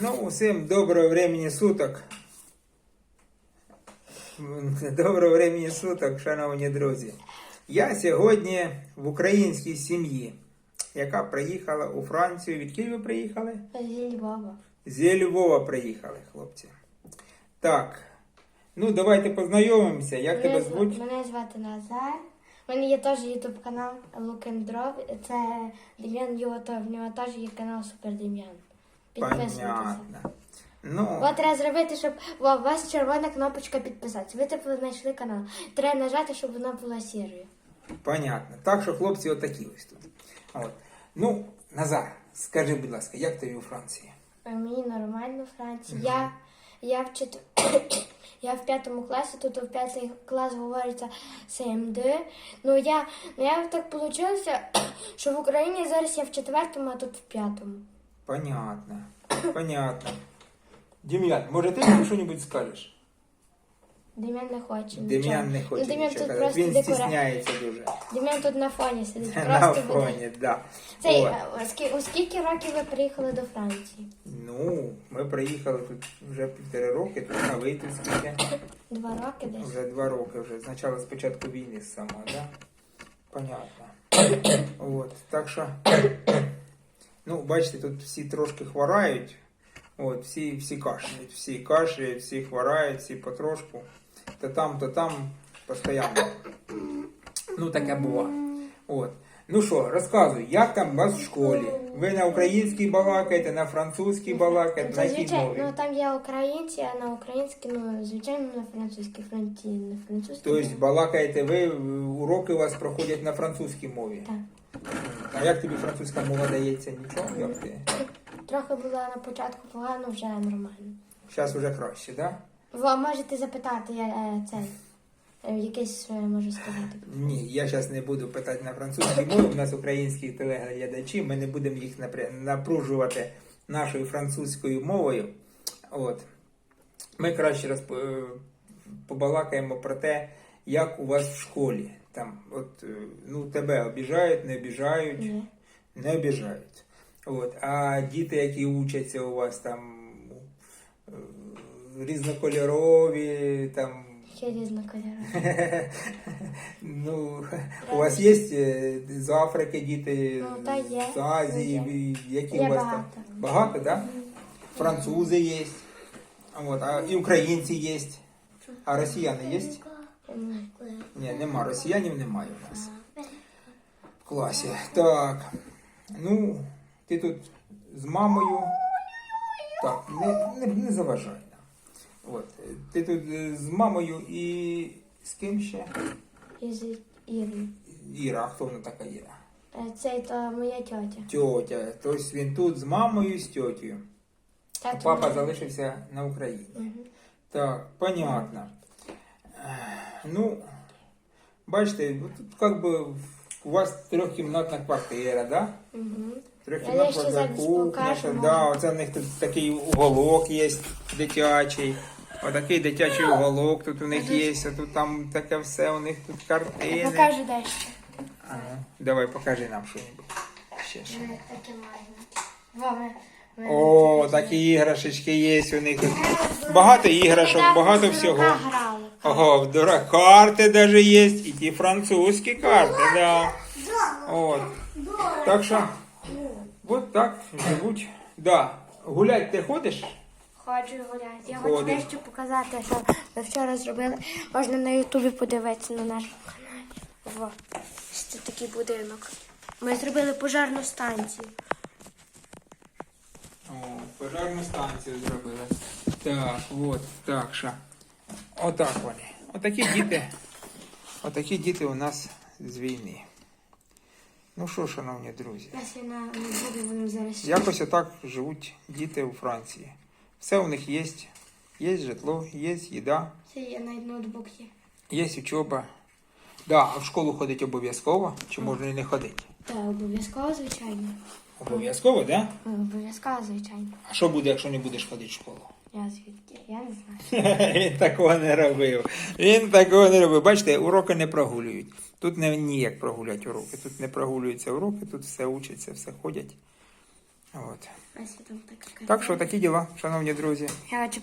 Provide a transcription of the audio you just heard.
Ну, усім доброго времени суток. Доброго времени суток, шановні друзі. Я сьогодні в українській сім'ї, яка приїхала у Францію. Від Києва приїхали? Зі Львова. Зі Львова приїхали, хлопці. Так. Ну, давайте познайомимося. Як тебе Мене, звуть? мене звати Назар. У мене є теж ютуб канал Лукендров. Це Дем'ян його то в нього теж є канал Супер Дем'ян. Підписуйтеся. Понятно. Ну, От треба зробити, щоб у вас червона кнопочка підписатися. Ви типу знайшли канал. Треба нажати, щоб вона була сірою. понятно. Так що хлопці отакі ось тут. От. Ну, Назар, скажи, будь ласка, як тобі у Франції? А Мені нормально в Франції. Я, я в чет... я в п'ятому класі, тут в п'ятий клас говориться СМД. Ну я, ну я так вийшло, що в Україні зараз я в четвертому, а тут в п'ятому. Понятно. Понятно. Дем'ян, може ти мені щось скажеш? Дем'ян не хоче. Дем'ян не хоче Ну, Дем'ян тут казати. просто Він декора... стісняється дуже. Дем'ян тут на фоні сидить. На Просто буде. фоні, да. Цей, От. а, у у скільки років ви приїхали до Франції? Ну, ми приїхали тут вже півтори роки, тут на вийти скільки. Два роки десь. Вже два роки вже. Спочатку спочатку війни самого, да? Понятно. От, так що. Ну, бачите, тут всі трошки хворають. От, всі, всі кашляють, всі кашляють, всі хворають, всі потрошку. То там, то там, постійно. Ну, таке бува. От. Ну що, розказуй, як там у вас в школі? Ви на українській балакаєте, на французькій балакаєте, на якій мові? ну там є українці, а на українській, ну звичайно на французькій фронті, на французькій. Тобто балакаєте ви, уроки у вас проходять на французькій мові. Так. А як тобі французька мова дається? Нічого? Як ти? Трохи було на початку погано, вже нормально. Зараз вже краще, так? Ви можете запитати, я е, цей е, якийсь е, можу сказати. Ні, я зараз не буду питати на французькій мові. У нас українські телеглядачі, ми не будемо їх напря- напружувати нашою французькою мовою. От. Ми краще розп... е, побалакаємо про те, як у вас в школі. Там, от, е, ну, тебе обіжають, не обіжають. Ні. Не обіжають. От. А діти, які учаться у вас там е, різнокольорові, там. Ще різнокольорові. ну, у вас є е, з Африки діти, Ну, та є. з Азії, Є. які Є у вас багато. там? Багато, так? Да? Французи є. От, а і українці є. А росіяни є? Ні. Нема. Росіянів немає у нас. В класі. Так. Ну, ти тут з мамою. Так, не, не, не заважай нам. От. Ти тут е, з мамою і з ким ще? Іри. Іра, а хто вона така Іра? Е, Цей то моя тьотя. Тьотя. Тобто він тут з мамою і з тьотєю. Папа залишився на Україні. Мгм. Так, понятно. Ну, бачите, вот тут как бы у вас трьохкімнатна квартира, да? Мгм. Трьохкімнатна квартира, кухня, да, оце в них тут такий уголок є дитячий. Отакий дитячий уголок тут у них є, а тут там таке все, у них тут картини. Покажу дещо. Ага. Давай, покажи нам щось. Ще. Таке О, такі іграшечки є у них тут. Багато іграшок, багато всього. Ого, в дура карти даже є, і ті французькі карти, да. От. Так що, от так живуть. Да. Гулять ти ходиш? Ходжу гуляти. Я Ходиш. хочу дещо показати, що ми вчора зробили. Можна на Ютубі подивитися на нашому каналі. Во. Ось Це такий будинок. Ми зробили пожарну станцію. О, пожарну станцію зробили. Так, от, так що. Отак вони. Отакі діти. Отакі діти у нас з війни. Ну що, шановні друзі, якось отак живуть діти у Франції. Все у них є. Є житло, є їда. Це є навіть ноутбук є. Є учоба. Да, а в школу ходить обов'язково, чи можна і не ходити? Так, обов'язково, звичайно. Обов'язково, да? Обов'язково, звичайно. А що буде, якщо не будеш ходити в школу? Я звідки? Я не знаю. Він такого не робив. Він такого не робив. Бачите, уроки не прогулюють. Тут не ніяк прогулять уроки. Тут не прогулюються уроки, тут все учаться, все ходять. От. Ось там така Так що такі діла, шановні друзі. Я хочу